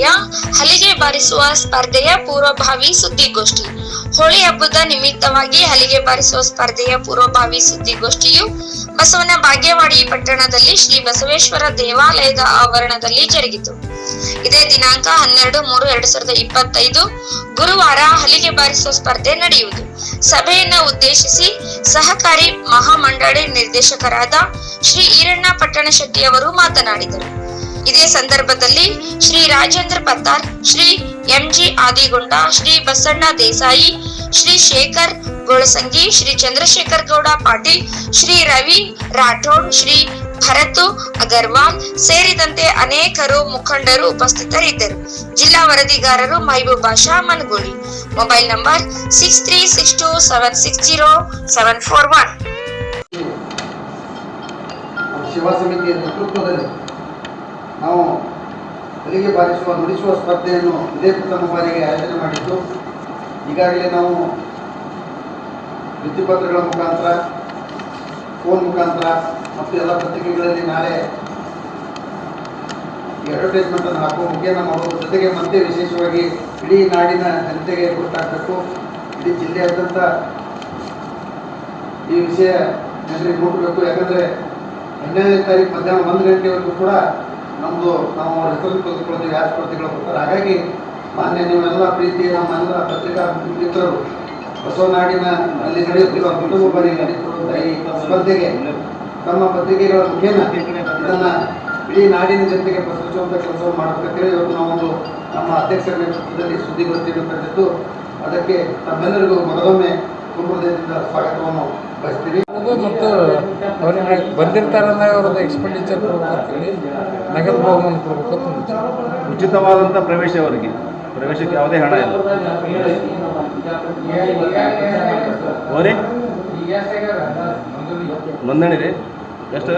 ಜಿಲ್ಲೆಯ ಹಲಿಗೆ ಬಾರಿಸುವ ಸ್ಪರ್ಧೆಯ ಪೂರ್ವಭಾವಿ ಸುದ್ದಿಗೋಷ್ಠಿ. ಹೋಳಿ ಹಬ್ಬದ ನಿಮಿತ್ತವಾಗಿ ಹಲಿಗೆ ಬಾರಿಸುವ ಸ್ಪರ್ಧೆಯ ಪೂರ್ವಭಾವಿ ಸುದ್ದಿಗೋಷ್ಠಿಯು ಬಸವನ ಭಾಗ್ಯವಾಡಿ ಪಟ್ಟಣದಲ್ಲಿ ಶ್ರೀ ಬಸವೇಶ್ವರ ದೇವಾಲಯದ ಆವರಣದಲ್ಲಿ ಜರುಗಿತು. ಇದೇ ದಿನಾಂಕ ಹನ್ನೆರಡು ಮೂರು ಎರಡ್ ಸಾವಿರದ ಇಪ್ಪತ್ತೈದು ಗುರುವಾರ ಹಲಿಗೆ ಬಾರಿಸುವ ಸ್ಪರ್ಧೆ ನಡೆಯುವುದು. ಸಭೆಯನ್ನ ಉದ್ದೇಶಿಸಿ ಸಹಕಾರಿ ಮಹಾಮಂಡಳಿ ನಿರ್ದೇಶಕರಾದ ಶ್ರೀ ಈರಣ್ಣ ಪಟ್ಟಣ ಶೆಟ್ಟಿ ಅವರು ಮಾತನಾಡಿದರು. ಇದೇ ಸಂದರ್ಭದಲ್ಲಿ ಶ್ರೀ ರಾಜೇಂದ್ರ ಪತ್ತಾರ್, ಶ್ರೀ ಎಂಜಿ ಆದಿಗೊಂಡ, ಶ್ರೀ ಬಸಣ್ಣ ದೇಸಾಯಿ, ಶ್ರೀ ಶೇಖರ್ ಗೋಳಸಂಗಿ, ಶ್ರೀ ಚಂದ್ರಶೇಖರ್ ಗೌಡ ಪಾಟೀಲ್, ಶ್ರೀ ರವಿ ರಾಠೋಡ್, ಶ್ರೀ ಭರತು ಅಗರ್ವಾಲ್ ಸೇರಿದಂತೆ ಅನೇಕರು ಮುಖಂಡರು ಉಪಸ್ಥಿತರಿದ್ದರು. ಜಿಲ್ಲಾ ವರದಿಗಾರರು Mahaboob Basha Managuli. Mobile number six three six two seven six zero seven four one Shiva ಸಮಿತಿಯ ನೇತೃತ್ವದಲ್ಲಿ ನಾವು ಹೊಲಿಗೆ ಬಾರಿಸುವ, ನುಡಿಸುವ ಸ್ಪರ್ಧೆಯನ್ನು ಇದೇ ಪ್ರಥಮ ಬಾರಿಗೆ ಆಯೋಜನೆ ಮಾಡಿದ್ದು. ಈಗಾಗಲೇ ನಾವು ವೃತ್ತಿಪತ್ರಗಳ ಮುಖಾಂತರ, ಫೋನ್ ಮುಖಾಂತರ ಮತ್ತು ಎಲ್ಲ ಪತ್ರಿಕೆಗಳಲ್ಲಿ ನಾಳೆ ಅಡ್ವರ್ಟೈಸ್ಮೆಂಟನ್ನು ಹಾಕುವ ಮುಖೇನ ಮಾಡುವ ಜೊತೆಗೆ ಮತ್ತೆ ವಿಶೇಷವಾಗಿ ಇಡೀ ನಾಡಿನ ಜನತೆಗೆ ಗೊತ್ತಾಗಬೇಕು. ಇಡೀ ಜಿಲ್ಲೆಯಾದ್ಯಂತ ಈ ವಿಷಯ ಜನರಿಗೆ ಮುಟ್ಟಬೇಕು ಯಾಕಂದರೆ ಹನ್ನೆರಡನೇ ತಾರೀಕು ಮಧ್ಯಾಹ್ನ ಒಂದು ಗಂಟೆವರೆಗೂ ಕೂಡ ನಮ್ಮದು ನಾವು ರೆಸ್ಪೆಕ್ಟ್ ತೆಗೆದುಕೊಳ್ತೀವಿ ಯಾರು ಸ್ಪರ್ಧೆಗಳು ಬರ್ತಾರೆ ಹಾಗಾಗಿ ಮಾನ್ಯ ನೀವೆಲ್ಲ ಪ್ರೀತಿ ನಮ್ಮೆಲ್ಲ ಪತ್ರಿಕಾ ಮಿತ್ರರು ಬಸವನಾಡಿನ ಅಲ್ಲಿ ನಡೆಯುತ್ತಿರುವ ಕುಟುಂಬ ಬರೀ ನಡೆಯುತ್ತಿರುವಂಥ ಈ ಸ್ಪರ್ಧೆಗೆ ತಮ್ಮ ಪತ್ರಿಕೆಗಳ ಮುಖೇನ ಇದನ್ನು ಇಡೀ ನಾಡಿನ ಜನತೆಗೆ ಪ್ರಸರಿಸುವಂಥ ಕೆಲಸವನ್ನು ಮಾಡಬೇಕಂತೇಳಿ ಇವತ್ತು ನಾವೊಂದು ನಮ್ಮ ಅಧ್ಯಕ್ಷರ ನೇತೃತ್ವದಲ್ಲಿ ಸುದ್ದಿಗೋಷ್ಠಿಯನ್ನು ಕರೆದಿದ್ದು, ಅದಕ್ಕೆ ತಮ್ಮೆಲ್ಲರಿಗೂ ಮೊದಲೊಮ್ಮೆ ಕುಟುಂಬದಿಂದ ಸ್ವಾಗತವನ್ನು ಮತ್ತು ಅವ್ರಿಗೆ ಬಂದಿರ್ತಾರಂದಾಗ ಅವ್ರದ್ದು ಎಕ್ಸ್ಪೆಂಡಿಚರ್ ಕೊಡ್ಬೇಕಂತೇಳಿ ನಗದು ಬಹುಮಾನ ಕೊಡ್ಬೇಕಂತ ಉಚಿತವಾದಂಥ ಪ್ರವೇಶ ಅವರಿಗೆ. ಪ್ರವೇಶಕ್ಕೆ ಯಾವುದೇ ಹಣ ಇಲ್ಲ. ಓರಿ ನೋಂದಣಿ ರೀ ಎಷ್ಟು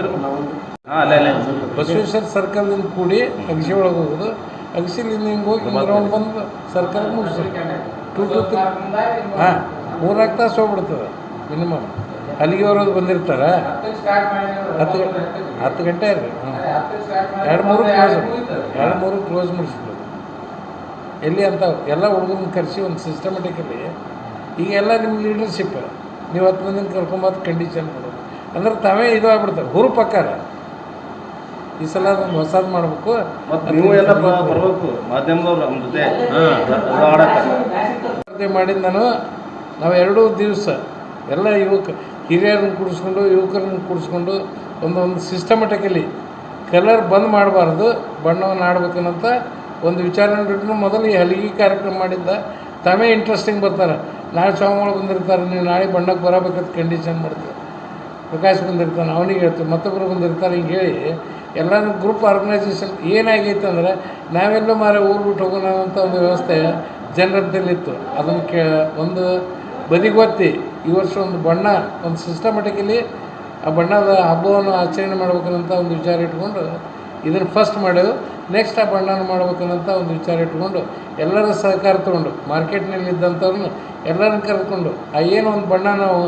ಹಾಂ ಅಲ್ಲೇ ಅಲ್ಲೇ. ಬಸವೇಶ್ವರ ಸರ್ಕಲ್ದಿಂದ ಕೂಡಿ ಅಗಸಿ ಒಳಗೆ ಹೋಗೋದು. ಅಗಸಿಲಿಂದ ಹಿಂಗೆ ಹೋಗಿ ಗ್ರೌಂಡ್ ರೌಂಡ್ ಬಂದು ಸರ್ಕಲ್ ಮುಗಿಸೋದು ಟೂ ಟು ತ್ರೀ. ಹಾಂ ಮೂರ್ನಾಲ್ಕು ತಾಸು ಹೋಗ್ಬಿಡ್ತದೆ ಮಿನಿಮಮ್ ಅಲ್ಲಿಗೆ ಬರೋದು ಬಂದಿರ್ತಾರೆ? ಹತ್ತು ಹತ್ತು ಗಂಟೆ ರೀ ಹಾಂ ಎರಡು ಮೂರು ಕ್ಲೋಸ್ ಎರಡು ಮೂರು ಕ್ಲೋಸ್ ಮಾಡಿಸ್ಬೋದು ಎಲ್ಲಿ ಅಂತ ಎಲ್ಲ ಹುಡುಗನ ಕರೆಸಿ ಒಂದು ಸಿಸ್ಟಮೆಟಿಕಲಿ ಈಗ ಎಲ್ಲ ನಿಮ್ಮ ಲೀಡರ್ಶಿಪ್ ನೀವು ಹತ್ತು ಮಂದಿನ ಕರ್ಕೊಂಬತ್ತು ಕಂಡೀಷನ್ ಮಾಡೋದು ಅಂದ್ರೆ ತಾವೇ ಇದು ಆಗ್ಬಿಡ್ತಾರೆ ಹುರು ಪಕ್ಕಾರ. ಈ ಸಲ ಅದೊಂದು ಹೊಸದು ಮಾಡಬೇಕು. ಮತ್ತು ನೀವು ಎಲ್ಲ ಬ- ಬರ್ಬೇಕು. ಮಾಧ್ಯಮದವ್ರು ನಮ್ಮ ಜೊತೆ. ಮಾಡಿದ ನಾನು ನಾವು ಎರಡೂ ದಿವಸ ಎಲ್ಲ ಯುವಕ ಹಿರಿಯರನ್ನ ಕೂಡಿಸ್ಕೊಂಡು, ಯುವಕರನ್ನ ಕೂಡಿಸ್ಕೊಂಡು ಒಂದೊಂದು ಸಿಸ್ಟಮೆಟಿಕಲಿ ಕಲರ್ ಬಂದ್ ಮಾಡಬಾರ್ದು, ಬಣ್ಣವನ್ನು ಆಡ್ಬೇಕನ್ನಂತ ಒಂದು ವಿಚಾರ ನೋಡಿದ್ರು ಮೊದಲು ಈ ಹಲಿಗೆ ಕಾರ್ಯಕ್ರಮ ಮಾಡಿದ್ದ. ತಾವೇ ಇಂಟ್ರೆಸ್ಟಿಂಗ್ ಬರ್ತಾರೆ. ನಾಳೆ ಸೋಮವಾರ ಬಂದಿರ್ತಾರೆ, ನೀವು ನಾಳೆ ಬಣ್ಣಕ್ಕೆ ಬರಬೇಕಂತ ಕಂಡೀಷನ್ ಮಾಡ್ತೀವಿ ಪ್ರಕಾಶ್ ಬಂದಿರ್ತಾನೆ, ಅವನಿಗೆ ಹೇಳ್ತೀವಿ ಮತ್ತೊಬ್ಬರು ಬಂದಿರ್ತಾರೆ, ಹಿಂಗೆ ಹೇಳಿ ಎಲ್ಲರೂ ಗ್ರೂಪ್ ಆರ್ಗನೈಸೇಷನ್ ಏನಾಗೈತೆ ಅಂದರೆ ನಾವೆಲ್ಲೂ ಮಾರ ಊರು ಬಿಟ್ಟು ಹೋಗೋಣ ಅಂತ ಒಂದು ವ್ಯವಸ್ಥೆ ಜನರದ್ದಲ್ಲಿತ್ತು. ಅದನ್ನು ಕೇ, ಒಂದು ಬದಿಗೊತ್ತಿ. ಈ ವರ್ಷ ಒಂದು ಬಣ್ಣ, ಒಂದು ಸಿಸ್ಟಮೆಟಿಕಲಿ ಆ ಬಣ್ಣದ ಹಬ್ಬವನ್ನು ಆಚರಣೆ ಮಾಡ್ಬೇಕನ್ನಂಥ ಒಂದು ವಿಚಾರ ಇಟ್ಕೊಂಡು ಇದನ್ನು ಫಸ್ಟ್ ಮಾಡೋದು. ನೆಕ್ಸ್ಟ್ ಆ ಬಣ್ಣನ ಮಾಡ್ಬೇಕನ್ನಂಥ ಒಂದು ವಿಚಾರ ಇಟ್ಕೊಂಡು ಎಲ್ಲರ ಸಹಕಾರ ತೊಗೊಂಡು ಮಾರ್ಕೆಟ್ನಲ್ಲಿ ಇದ್ದಂಥವ್ರನ್ನ ಎಲ್ಲರನ್ನ ಕರೆದುಕೊಂಡು, ಆ ಏನು ಒಂದು ಬಣ್ಣ ನಾವು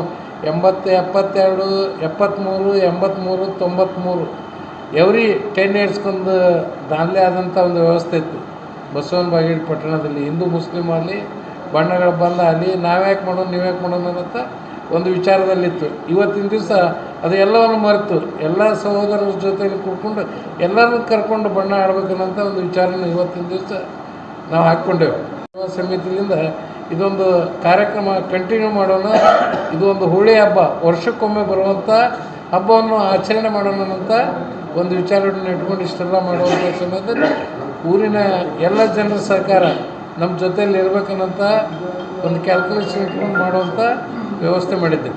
ಎಂಬತ್ತು, ಎಪ್ಪತ್ತೆರಡು ಎಪ್ಪತ್ತ್ಮೂರು ಎಂಬತ್ತ್ಮೂರು ತೊಂಬತ್ತ್ಮೂರು ಎವ್ರಿ ಟೆನ್ ಇಯರ್ಸ್ಗೊಂದು ದಾನ್ಲೆ ಆದಂಥ ಒಂದು ವ್ಯವಸ್ಥೆ ಇತ್ತು. ಬಸವನ ಬಾಗೇಡಿ ಪಟ್ಟಣದಲ್ಲಿ ಹಿಂದೂ ಮುಸ್ಲಿಮ್ ಆಗಲಿ ಬಣ್ಣಗಳ ಬಂದ ಅಲ್ಲಿ ನಾವ್ಯಾಕೆ ಮಾಡೋಣ ನೀವ್ಯಾಕೆ ಮಾಡೋಣ ಅಂತ ಒಂದು ವಿಚಾರದಲ್ಲಿತ್ತು. ಇವತ್ತಿನ ದಿವಸ ಅದು ಎಲ್ಲವನ್ನು ಮರೆತು ಎಲ್ಲ ಸಹೋದರರ ಜೊತೆಯಲ್ಲಿ ಕೂತ್ಕೊಂಡು ಎಲ್ಲರನ್ನು ಕರ್ಕೊಂಡು ಬಣ್ಣ ಆಡಬೇಕನ್ನೋಂಥ ಒಂದು ವಿಚಾರನ ಇವತ್ತಿನ ದಿವಸ ನಾವು ಹಾಕ್ಕೊಂಡೆವು. ಸಮಿತಿಯಿಂದ ಇದೊಂದು ಕಾರ್ಯಕ್ರಮ ಕಂಟಿನ್ಯೂ ಮಾಡೋಣ. ಇದು ಒಂದು ಹೋಳಿ ಹಬ್ಬ. ವರ್ಷಕ್ಕೊಮ್ಮೆ ಬರುವಂಥ ಹಬ್ಬವನ್ನು ಆಚರಣೆ ಮಾಡೋಣ ಅಂತ ಒಂದು ವಿಚಾರವನ್ನು ಇಟ್ಕೊಂಡು ಇಷ್ಟೆಲ್ಲ ಮಾಡುವಂಥ ಸಮಯದಲ್ಲಿ ಊರಿನ ಎಲ್ಲ ಜನರ ಸಹಕಾರ ನಮ್ಮ ಜೊತೆಯಲ್ಲಿ ಇರಬೇಕನ್ನೋಂಥ ಒಂದು ಕ್ಯಾಲ್ಕುಲೇಷನ್ ಇಟ್ಕೊಂಡು ಮಾಡುವಂಥ ವ್ಯವಸ್ಥೆ ಮಾಡಿದ್ದೆ.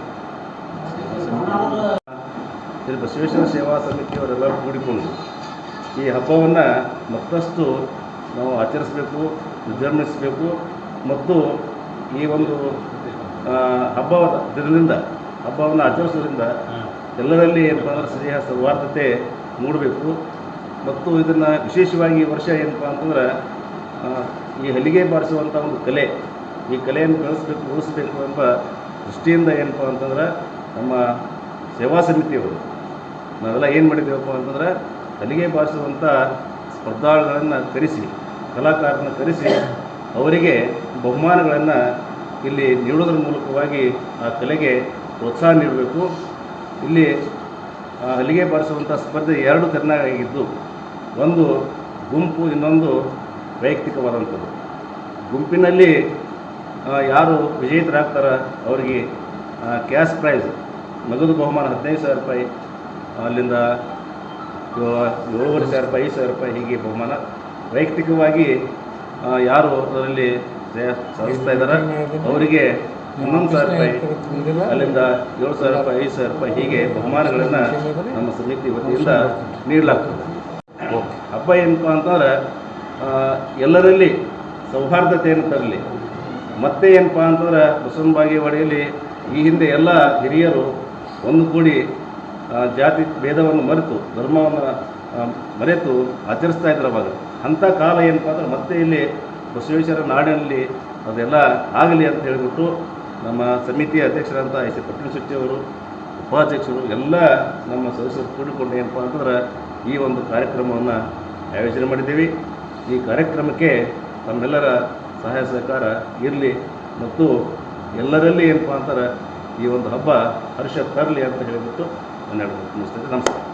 ಬಸವೇಶ್ವರ ಸೇವಾ ಸಮಿತಿಯವರೆಲ್ಲರೂ ಕೂಡಿಕೊಂಡು ಈ ಹಬ್ಬವನ್ನು ಮತ್ತಷ್ಟು ನಾವು ಆಚರಿಸಬೇಕು ವಿಜೃಂಭಿಸಬೇಕು ಮತ್ತು ಈ ಒಂದು ಹಬ್ಬ ದಿನದಿಂದ, ಹಬ್ಬವನ್ನು ಆಚರಿಸೋದ್ರಿಂದ ಎಲ್ಲರಲ್ಲಿ ಏನಪ್ಪ ಅಂದರೆ ಸ್ನೇಹ, ಸೌಹಾರ್ದತೆ ಮೂಡಬೇಕು. ಮತ್ತು ಇದನ್ನು ವಿಶೇಷವಾಗಿ ವರ್ಷ ಏನಪ್ಪ ಅಂತಂದ್ರೆ ಈ ಹಲಿಗೆ ಬಾರಿಸುವಂಥ ಒಂದು ಕಲೆ, ಈ ಕಲೆಯನ್ನು ಬೆಳೆಸಬೇಕು, ಉಳಿಸ್ಬೇಕು ಎಂಬ ದೃಷ್ಟಿಯಿಂದ ಏನಪ್ಪ ಅಂತಂದ್ರೆ ನಮ್ಮ ಸೇವಾ ಸಮಿತಿಯವರು ನಾವೆಲ್ಲ ಏನು ಮಾಡಿದ್ದೇವಪ್ಪ ಅಂತಂದ್ರೆ ಹಲಿಗೆ ಬಾರಿಸುವಂಥ ಸ್ಪರ್ಧಾಳುಗಳನ್ನು ಕರೆಸಿ, ಕಲಾಕಾರರನ್ನು ಕರೆಸಿ, ಅವರಿಗೆ ಬಹುಮಾನಗಳನ್ನು ಇಲ್ಲಿ ನೀಡೋದ್ರ ಮೂಲಕವಾಗಿ ಆ ಕಲೆಗೆ ಪ್ರೋತ್ಸಾಹ ನೀಡಬೇಕು. ಇಲ್ಲಿ ಹಲಿಗೆ ಬಾರಿಸುವಂಥ ಸ್ಪರ್ಧೆ ಎರಡು ತೆರನಾಗಿದ್ದು ಒಂದು ಗುಂಪು, ಇನ್ನೊಂದು ವೈಯಕ್ತಿಕವಾದಂಥದ್ದು. ಗುಂಪಿನಲ್ಲಿ ಯಾರು ವಿಜೇತರಾಗ್ತಾರ ಅವರಿಗೆ ಕ್ಯಾಶ್ ಪ್ರೈಸ್ ನಗದು ಬಹುಮಾನ ಹದಿನೈದು ಸಾವಿರ ರೂಪಾಯಿ ಅಲ್ಲಿಂದ ಏಳು- ಏಳುವರೆ ಸಾವಿರ ರೂಪಾಯಿ ಐದು ಸಾವಿರ ರೂಪಾಯಿ ಹೀಗೆ ಬಹುಮಾನ. ವೈಯಕ್ತಿಕವಾಗಿ ಯಾರು ಅದರಲ್ಲಿ ಜಯ ಸಾಧಿಸ್ತಾ ಇದ್ದಾರೆ ಅವರಿಗೆ ಹನ್ನೊಂದು ಸಾವಿರ ರೂಪಾಯಿ ಅಲ್ಲಿಂದ ಏಳು ಸಾವಿರ ರೂಪಾಯಿ ಐದು ಸಾವಿರ ರೂಪಾಯಿ ಹೀಗೆ ಬಹುಮಾನಗಳನ್ನು ನಮ್ಮ ಸಮಿತಿ ವತಿಯಿಂದ ನೀಡಲಾಗ್ತದೆ. ಹಬ್ಬ ಏನಪ್ಪ ಅಂತಂದ್ರೆ ಎಲ್ಲರಲ್ಲಿ ಸೌಹಾರ್ದತೆಯನ್ನು ತರಲಿ. ಮತ್ತೆ ಏನಪ್ಪ ಅಂತಂದ್ರೆ ಬಸವನ ಬಾಗೇವಾಡಿಯಲ್ಲಿ ಈ ಹಿಂದೆ ಎಲ್ಲ ಹಿರಿಯರು ಒಂದು ಕೂಡಿ ಜಾತಿ ಭೇದವನ್ನು ಮರೆತು, ಧರ್ಮವನ್ನು ಮರೆತು ಆಚರಿಸ್ತಾ ಇದ್ರು ಅವಾಗ. ಅಂಥ ಕಾಲ ಏನಪ್ಪ ಅಂದ್ರೆ ಮತ್ತೆ ಇಲ್ಲಿ ಬಸವೇಶ್ವರ ನಾಡಿನಲ್ಲಿ ಅದೆಲ್ಲ ಆಗಲಿ ಅಂತ ಹೇಳಿಬಿಟ್ಟು ನಮ್ಮ ಸಮಿತಿಯ ಅಧ್ಯಕ್ಷರಂತ ಎಸ್ ಎ ಪಟ್ಟಣ ಶೆಟ್ಟಿಯವರು ಉಪಾಧ್ಯಕ್ಷರು ಎಲ್ಲ ನಮ್ಮ ಸದಸ್ಯರು ಕೂಡಿಕೊಂಡು ಏನಪ್ಪ ಅಂತಂದ್ರೆ ಈ ಒಂದು ಕಾರ್ಯಕ್ರಮವನ್ನು ಆಯೋಜನೆ ಮಾಡಿದ್ದೀವಿ. ಈ ಕಾರ್ಯಕ್ರಮಕ್ಕೆ ತಮ್ಮೆಲ್ಲರ ಸಹಾಯ ಸಹಕಾರ ಇರಲಿ ಮತ್ತು ಎಲ್ಲರಲ್ಲಿ ಏನಪ್ಪ ಅಂತಾರೆ, ಈ ಒಂದು ಹಬ್ಬ ಹರ್ಷ ತರಲಿ ಅಂತ ಹೇಳಿಬಿಟ್ಟು ನೆರಬೇಕು ನಮಸ್ತೆ ನಮಸ್ಕಾರ